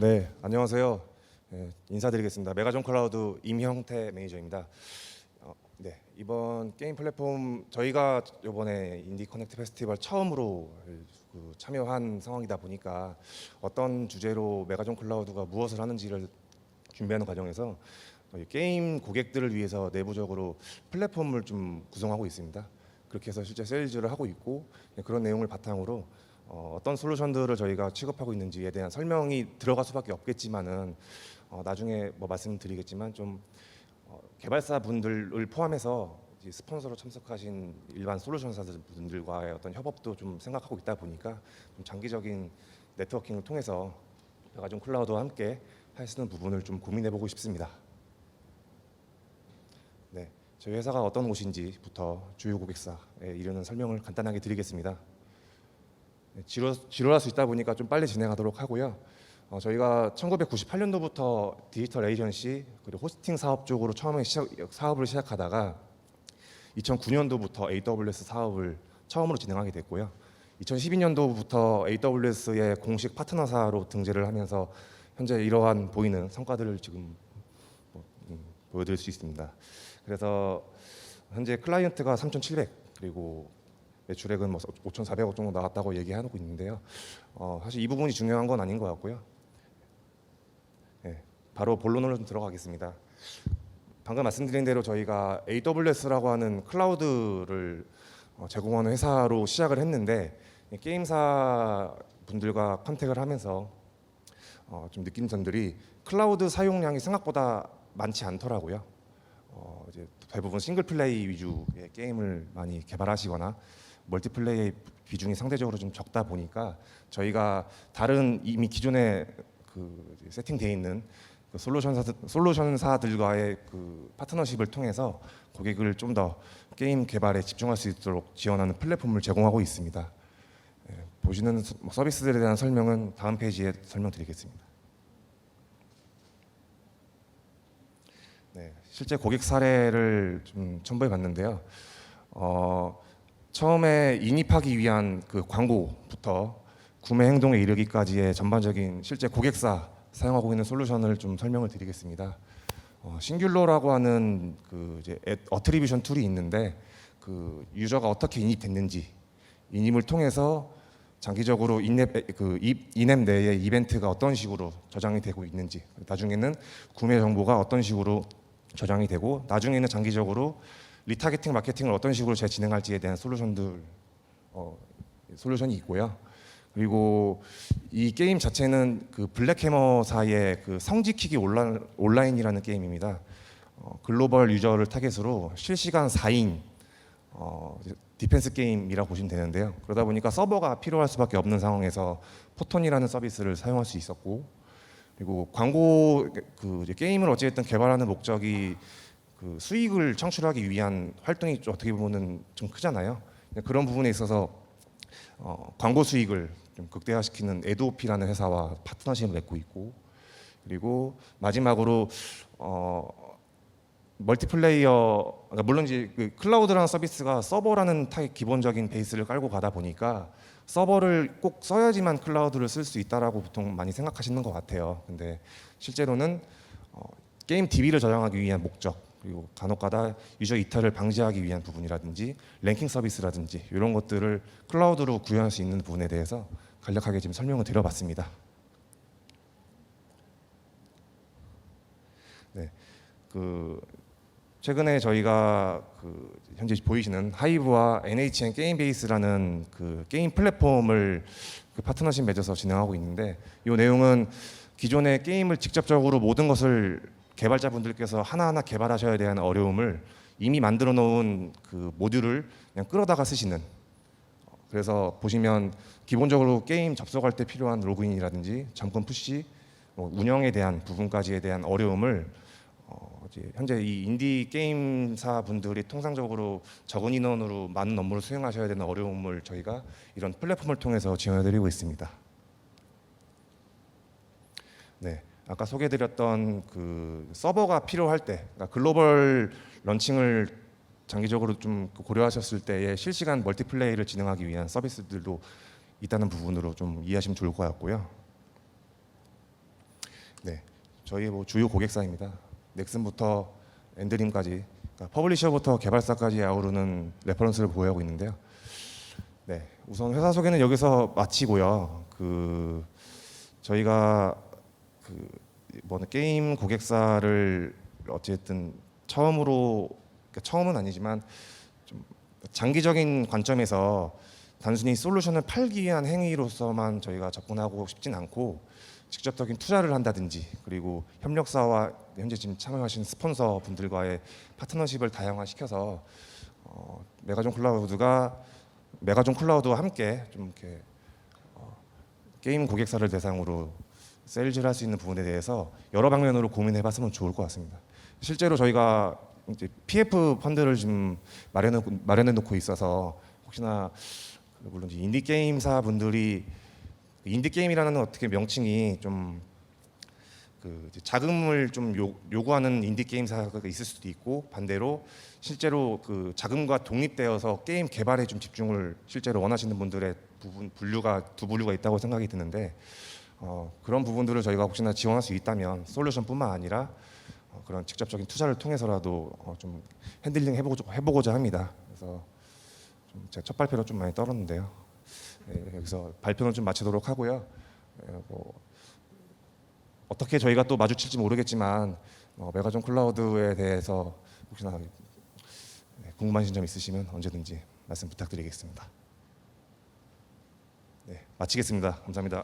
네, 안녕하세요. 네, 인사드리겠습니다. 메가존 클라우드 임형태 매니저입니다. 어, 네, 이번 게임 플랫폼 저희가 이번에 인디 커넥트 페스티벌 처음으로 그 참여한 상황이다 보니까 어떤 주제로 메가존 클라우드가 무엇을 하는지를 준비하는 과정에서 게임 고객들을 위해서 내부적으로 플랫폼을 좀 구성하고 있습니다. 그렇게 해서 실제 세일즈를 하고 있고 네, 그런 내용을 바탕으로 어, 어떤 솔루션들을 저희가 취급하고 있는지에 대한 설명이 들어갈 수밖에 없겠지만은 어, 나중에 뭐 말씀드리겠지만 좀 어, 개발사 분들을 포함해서 이제 스폰서로 참석하신 일반 솔루션사들 분들과의 어떤 협업도 좀 생각하고 있다 보니까 좀 장기적인 네트워킹을 통해서 메가존 클라우드와 함께 할 수 있는 부분을 좀 고민해보고 싶습니다. 네, 저희 회사가 어떤 곳인지부터 주요 고객사에 이르는 설명을 간단하게 드리겠습니다. 네, 지루, 지루할 수 있다 보니까 좀 빨리 진행하도록 하고요. 어, 저희가 1998년도부터 디지털 에이전시 그리고 호스팅 사업 쪽으로 처음에 시작, 사업을 시작하다가 2009년도부터 AWS 사업을 처음으로 진행하게 됐고요. 2012년도부터 AWS의 공식 파트너사로 등재를 하면서 현재 이러한 보이는 성과들을 지금 뭐, 음, 보여드릴 수 있습니다. 그래서 현재 클라이언트가 3,700 그리고 매출액은 뭐 5,400억 정도 나왔다고 얘기하고 있는데요. 어, 사실 이 부분이 중요한 건 아닌 것 같고요. 네, 바로 본론으로 좀 들어가겠습니다. 방금 말씀드린 대로 저희가 AWS라고 하는 클라우드를 어, 제공하는 회사로 시작을 했는데 이 게임사 분들과 컨택을 하면서 어, 좀 느낀 점들이 클라우드 사용량이 생각보다 많지 않더라고요. 어, 이제 대부분 싱글 플레이 위주의 게임을 많이 개발하시거나 멀티플레이의 비중이 상대적으로 좀 적다 보니까 저희가 다른 이미 기존에 그 세팅되어 있는 그 솔루션사 솔루션사들과의 그 파트너십을 통해서 고객을 좀 더 게임 개발에 집중할 수 있도록 지원하는 플랫폼을 제공하고 있습니다. 예, 보시는 서- 뭐 서비스들에 대한 설명은 다음 페이지에 설명드리겠습니다. 네, 실제 고객 사례를 좀 첨부해 봤는데요. 어, 처음에 인입하기 위한 그 광고부터 구매 행동에 이르기까지의 전반적인 실제 고객사 사용하고 있는 솔루션을 좀 설명을 드리겠습니다. 어, 싱귤러라고 하는 그 이제 애- 어트리뷰션 툴이 있는데 그 유저가 어떻게 인입됐는지 인입을 통해서 장기적으로 인앱 그 이- 인앱 내에 이벤트가 어떤 식으로 저장이 되고 있는지 나중에는 구매 정보가 어떤 식으로 저장이 되고 나중에는 장기적으로 리타게팅 마케팅을 어떤 식으로 재 진행할지에 대한 솔루션들 어, 솔루션이 있고요. 그리고 이 게임 자체는 그 블랙해머사의 그 성지키기 온라, 온라인이라는 게임입니다. 어, 글로벌 유저를 타겟으로 실시간 4인 어, 디펜스 게임이라고 보시면 되는데요. 그러다 보니까 서버가 필요할 수밖에 없는 상황에서 포톤이라는 서비스를 사용할 수 있었고 그리고 광고 그 게임을 어찌됐든 개발하는 목적이 그 수익을 창출하기 위한 활동이 좀 어떻게 보면은 좀 크잖아요. 그런 부분에 있어서 어, 광고 수익을 좀 극대화시키는 에도피라는 회사와 파트너십을 맺고 있고 그리고 마지막으로 어, 멀티플레이어 그러니까 물론 이제 그 클라우드라는 서비스가 서버라는 타입 기본적인 베이스를 깔고 가다 보니까 서버를 꼭 써야지만 클라우드를 쓸 수 있다라고 보통 많이 생각하시는 것 같아요. 근데 실제로는 어, 게임 DB를 저장하기 위한 목적 그리고 간혹가다 유저 이탈을 방지하기 위한 부분이라든지 랭킹 서비스라든지 이런 것들을 클라우드로 구현할 수 있는 부분에 대해서 간략하게 지금 설명을 드려봤습니다. 네, 그 최근에 저희가 그 현재 보이시는 하이브와 NHN 게임 베이스라는 그 게임 플랫폼을 그 파트너십 맺어서 진행하고 있는데 이 내용은 기존의 게임을 직접적으로 모든 것을 개발자분들께서 하나하나 개발하셔야 되는 어려움을 이미 만들어 놓은 그 모듈을 그냥 끌어다가 쓰시는 어, 그래서 보시면 기본적으로 게임 접속할 때 필요한 로그인이라든지 잠금 푸시 뭐 운영에 대한 부분까지에 대한 어려움을 어, 현재 이 인디 게임사 분들이 통상적으로 적은 인원으로 많은 업무를 수행하셔야 되는 어려움을 저희가 이런 플랫폼을 통해서 지원해드리고 있습니다. 네, 아까 소개드렸던 그 서버가 필요할 때, 그러니까 글로벌 런칭을 장기적으로 좀 고려하셨을 때의 실시간 멀티플레이를 진행하기 위한 서비스들도 있다는 부분으로 좀 이해하시면 좋을 것 같고요. 네, 저희 뭐 주요 고객사입니다. 넥슨부터 엔드림까지, 그러니까 퍼블리셔부터 개발사까지 아우르는 레퍼런스를 보유하고 있는데요. 네, 우선 회사 소개는 여기서 마치고요. 그 저희가 그 뭐는 게임 고객사를 어쨌든 처음으로 그러니까 처음은 아니지만 좀 장기적인 관점에서 단순히 솔루션을 팔기 위한 행위로서만 저희가 접근하고 싶진 않고 직접적인 투자를 한다든지 그리고 협력사와 현재 지금 참여하신 스폰서 분들과의 파트너십을 다양화시켜서 어, 메가존 클라우드가 메가존 클라우드와 함께 좀 이렇게 어, 게임 고객사를 대상으로 세일즈를 할 수 있는 부분에 대해서 여러 방면으로 고민해 봤으면 좋을 것 같습니다. 실제로 저희가 이제 PF 펀드를 지금 마련해 마련해 놓고 있어서 혹시나 그 물론 인디 게임사 분들이 인디 게임이라는 어떻게 명칭이 좀 그 자금을 좀 요, 요구하는 인디 게임사가 있을 수도 있고 반대로 실제로 그 자금과 독립되어서 게임 개발에 좀 집중을 실제로 원하시는 분들의 부분 분류가 두 분류가 있다고 생각이 드는데 어, 그런 부분들을 저희가 혹시나 지원할 수 있다면 솔루션뿐만 아니라 어, 그런 직접적인 투자를 통해서라도 어, 좀 핸들링 해보고자, 해보고자 합니다. 그래서 좀 제가 첫 발표로 좀 많이 떨었는데요. 예, 여기서 발표는 좀 마치도록 하고요. 예, 뭐 어떻게 저희가 또 마주칠지 모르겠지만 어, 메가존 클라우드에 대해서 혹시나 네, 궁금하신 점 있으시면 언제든지 말씀 부탁드리겠습니다. 네, 마치겠습니다. 감사합니다.